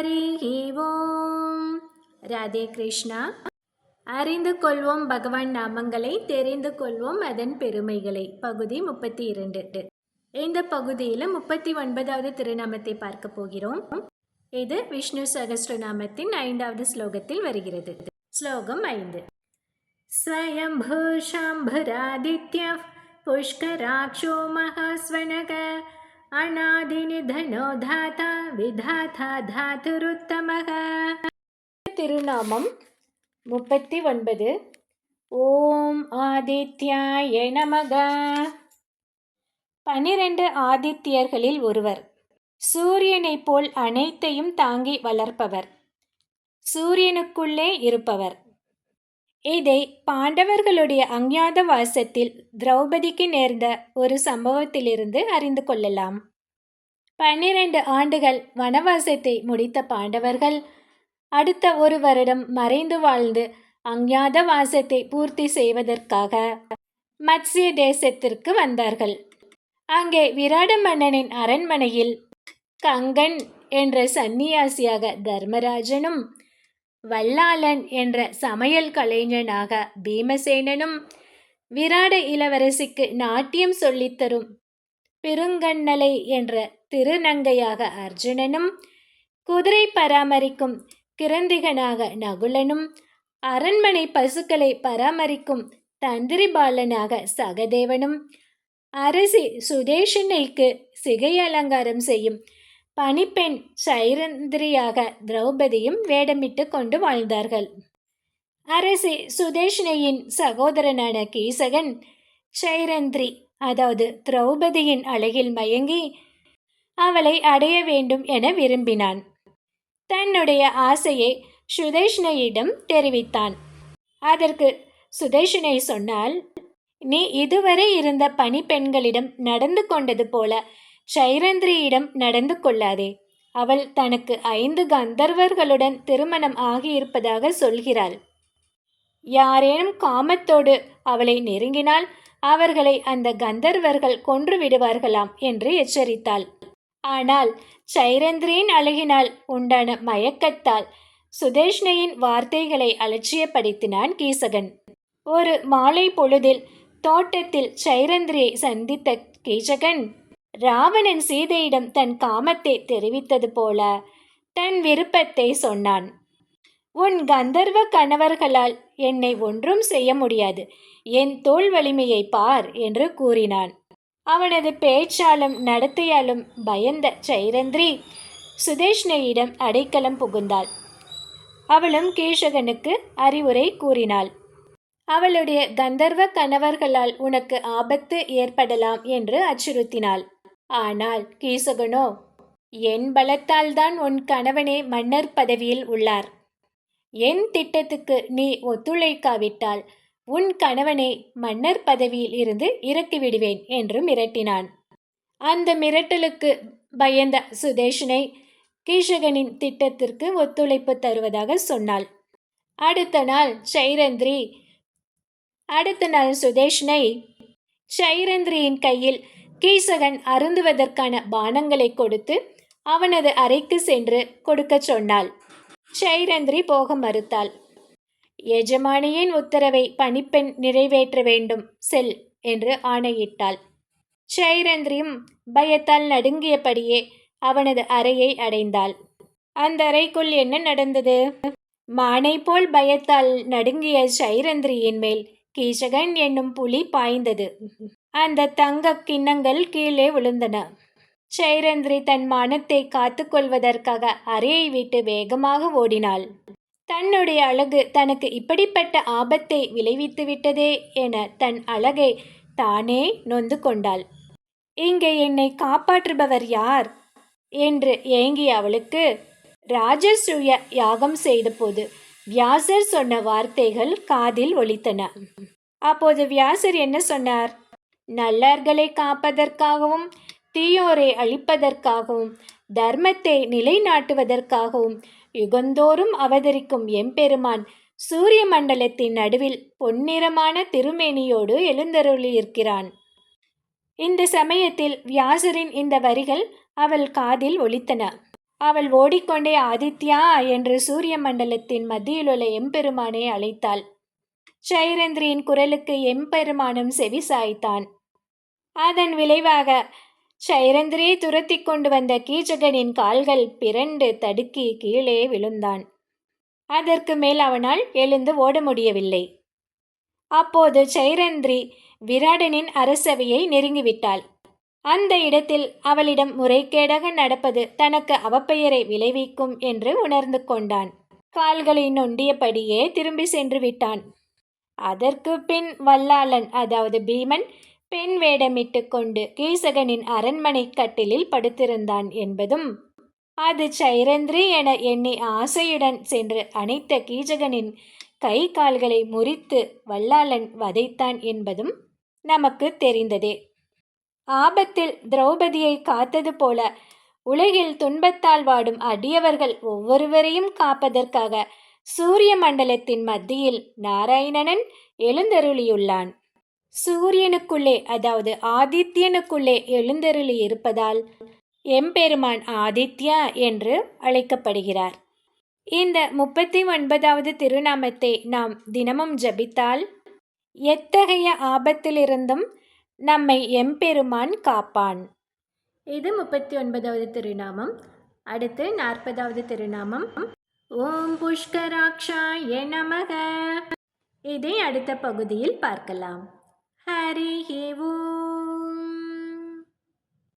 ஹரி ஓம் ராதே கிருஷ்ணா. அறிந்து கொள்வோம் பகவான் நாமங்களை தெரிந்து கொள்வோம் அதன் பெருமைகளை. பகுதி முப்பத்தி இரண்டு இந்த பகுதியில முப்பத்தி ஒன்பதாவது திருநாமத்தை பார்க்க போகிறோம். இது விஷ்ணு சகஸ்ர நாமத்தின் ஐந்தாவது ஸ்லோகத்தில் வருகிறது. ஸ்லோகம் ஐந்து. ஸ்வயம்பூ சம்புராதித்ய புஷ்கராட்சோ மகாஸ்வனக அநாதினிதனோ தாத்தா விதாதா தாதுருத்தமக திருநாமம் முப்பத்தி ஒன்பது ஓம் ஆதித்யாய நமக. பனிரெண்டு ஆதித்யர்களில் ஒருவர். சூரியனைப் போல் அனைத்தையும் தாங்கி வளர்ப்பவர். சூரியனுக்குள்ளே இருப்பவர். இதை பாண்டவர்களுடைய அஞ்ஞாத வாசத்தில் திரௌபதிக்கு நேர்ந்த ஒரு சம்பவத்திலிருந்து அறிந்து கொள்ளலாம். பன்னிரண்டு ஆண்டுகள் வனவாசத்தை முடித்த பாண்டவர்கள் அடுத்த ஒரு வருடம் மறைந்து வாழ்ந்து அஞ்ஞாத வாசத்தை பூர்த்தி செய்வதற்காக மத்சிய தேசத்திற்கு வந்தார்கள். அங்கே விராட மன்னனின் அரண்மனையில் கங்கன் என்ற சன்னியாசியாக தர்மராஜனும் வல்லாளன் என்ற சமையல் கலைஞனாக பீமசேனனும் விராட இளவரசிக்கு நாட்டியம் சொல்லித்தரும் பெருங்கண்ணலை என்ற திருநங்கையாக அர்ஜுனனும் குதிரை பராமரிக்கும் கிரந்திகனாக நகுலனும் அரண்மனை பசுக்களை பராமரிக்கும் தந்திரி பாலனாக சகதேவனும் அரசி சுதேஷனைக்கு சிகை அலங்காரம் செய்யும் பணிப்பெண் சைரந்திரியாக திரௌபதியும் வேடமிட்டு கொண்டு வாழ்ந்தார்கள். அரசி சுதேஷ்ணையின் சகோதரனான கீசகன் சைரந்திரி அதாவது திரௌபதியின் அழகில் மயங்கி அவளை அடைய வேண்டும் என விரும்பினான். தன்னுடைய ஆசையை சுதேஷ்ணையிடம் தெரிவித்தான். அதற்கு சுதேஷனை சொன்னால் நீ இதுவரை இருந்த பணிப்பெண்களிடம் நடந்து கொண்டது போல சைரந்திரியிடம் நடந்து கொள்ளாதே. அவள் தனக்கு ஐந்து கந்தர்வர்களுடன் திருமணம் ஆகியிருப்பதாக சொல்கிறாள். யாரேனும் காமத்தோடு அவளை நெருங்கினால் அவர்களை அந்த கந்தர்வர்கள் கொன்று விடுவார்களாம் என்று எச்சரித்தாள். ஆனால் சைரந்திரியின் அழகினால் உண்டான மயக்கத்தால் சுதேஷ்ணையின் வார்த்தைகளை அலட்சியப்படுத்தினான் கீசகன். ஒரு மாலை பொழுதில் தோட்டத்தில் சைரந்திரியை சந்தித்த கீசகன் ராவணன் சீதையிடம் தன் காமத்தை தெரிவித்தது போல தன் விருப்பத்தை சொன்னான். உன் கந்தர்வ கணவர்களால் என்னை ஒன்றும் செய்ய முடியாது. என் தோல் வலிமையை பார் என்று கூறினான். அவனது பேச்சாலும் நடத்தையாலும் பயந்த சைரந்திரி சுதேஷ்ணையிடம் அடைக்கலம் புகுந்தாள். அவளும் கேஷகனுக்கு அறிவுரை கூறினாள். அவளுடைய கந்தர்வ கணவர்களால் உனக்கு ஆபத்து ஏற்படலாம் என்று அச்சுறுத்தினாள். ஆனால் கீசகனோ என் பலத்தால் தான் உன் கணவனே மன்னர் பதவியில் உள்ளார். என் திட்டத்துக்கு நீ ஒத்துழைக்காவிட்டால் உன் கணவனை மன்னர் பதவியில் இருந்து இறக்கிவிடுவேன் என்று மிரட்டினான். அந்த மிரட்டலுக்கு பயந்த சுதேஷனை கீஷகனின் திட்டத்திற்கு ஒத்துழைப்பு தருவதாக சொன்னாள். அடுத்த நாள் சைரந்திரி அடுத்த நாள் சுதேஷ்னை சைரந்திரியின் கையில் கீசகன் அருந்துவதற்கான பானங்களை கொடுத்து அவனது அறைக்கு சென்று கொடுக்கச் சொன்னாள். சைரந்திரி போக மறுத்தாள். எஜமானியின் உத்தரவை பணிப்பெண் நிறைவேற்ற வேண்டும் செல் என்று ஆணையிட்டாள். சைரந்திரியும் பயத்தால் நடுங்கியபடியே அவனது அறையை அடைந்தாள். அந்த அறைக்குள் என்ன நடந்தது? மானை போல் பயத்தால் நடுங்கிய சைரந்திரியின் மேல் கீசகன் என்னும் புலி பாய்ந்தது. அந்த தங்க கிண்ணங்கள் கீழே விழுந்தன. சைரந்திரி தன் மானத்தை காத்து கொள்வதற்காக அறையை விட்டு வேகமாக ஓடினாள். தன்னுடைய அழகு தனக்கு இப்படிப்பட்ட ஆபத்தை விளைவித்து விட்டதே என தன் அழகை தானே நொந்து கொண்டாள். இங்கே என்னை காப்பாற்றுபவர் யார்? என்று ஏங்கிய அவளுக்கு ராஜசூய யாகம் செய்தபோது வியாசர் சொன்ன வார்த்தைகள் காதில் ஒலித்தன. அப்போது வியாசர் என்ன சொன்னார்? நல்லார்களை காப்பதற்காகவும் தீயோரை அழிப்பதற்காகவும் தர்மத்தை நிலைநாட்டுவதற்காகவும் யுகந்தோறும் அவதரிக்கும் எம்பெருமான் சூரிய மண்டலத்தின் நடுவில் பொன்னிறமான திருமேனியோடு எழுந்தருளியிருக்கிறான். இந்த சமயத்தில் வியாசரின் இந்த வரிகள் அவள் காதில் ஒலித்தன. அவள் ஓடிக்கொண்டே ஆதித்யா என்று சூரிய மண்டலத்தின் மத்தியிலுள்ள எம்பெருமானை அழைத்தாள். சைரந்திரியின் குரலுக்கு எம்பெருமானும் செவி சாய்த்தான் அதன் விளைவாக சைரந்திரியை துரத்தி கொண்டு வந்த கீச்சகனின் கால்கள் பிறண்டு தடுக்கி கீழே விழுந்தான். அதற்கு மேல் அவனால் எழுந்து ஓட முடியவில்லை. அப்போது சைரந்திரி விராடனின் அரசவையை நெருங்கிவிட்டாள். அந்த இடத்தில் அவளிடம் முறைகேடாக நடப்பது தனக்கு அவப்பெயரை விளைவிக்கும் என்று உணர்ந்து கொண்டான். கால்களை நொண்டியபடியே திரும்பி சென்று விட்டான். அதற்கு பின் வல்லாளன் அதாவது பீமன் பெண் வேடமிட்டு கொண்டு கீசகனின் அரண்மனை கட்டிலில் படுத்திருந்தான் என்பதும் அது சைரந்திரி என எண்ணி ஆசையுடன் சென்று அனைத்த கீஜகனின் கை கால்களை முறித்து வல்லாளன் வதைத்தான் என்பதும் நமக்கு தெரிந்ததே. ஆபத்தில் திரௌபதியை காத்தது போல உலகில் துன்பத்தால் வாடும் அடியவர்கள் ஒவ்வொருவரையும் காப்பதற்காக சூரிய மண்டலத்தின் மத்தியில் நாராயணனன் எழுந்தருளியுள்ளான். சூரியனுக்குள்ளே அதாவது ஆதித்யனுக்குள்ளே எழுந்தருளி இருப்பதால் எம்பெருமான் ஆதித்யா என்று அழைக்கப்படுகிறார். இந்த முப்பத்தி ஒன்பதாவது திருநாமத்தை நாம் தினமும் ஜபித்தால் எத்தகைய ஆபத்திலிருந்தும் நம்மை எம்பெருமான் காப்பான். இது முப்பத்தி ஒன்பதாவது திருநாமம். அடுத்து நாற்பதாவது திருநாமம். ஓம் புஷ்கராட்சாய நமக. இதை அடுத்த பகுதியில் பார்க்கலாம். ஹரி ஓம்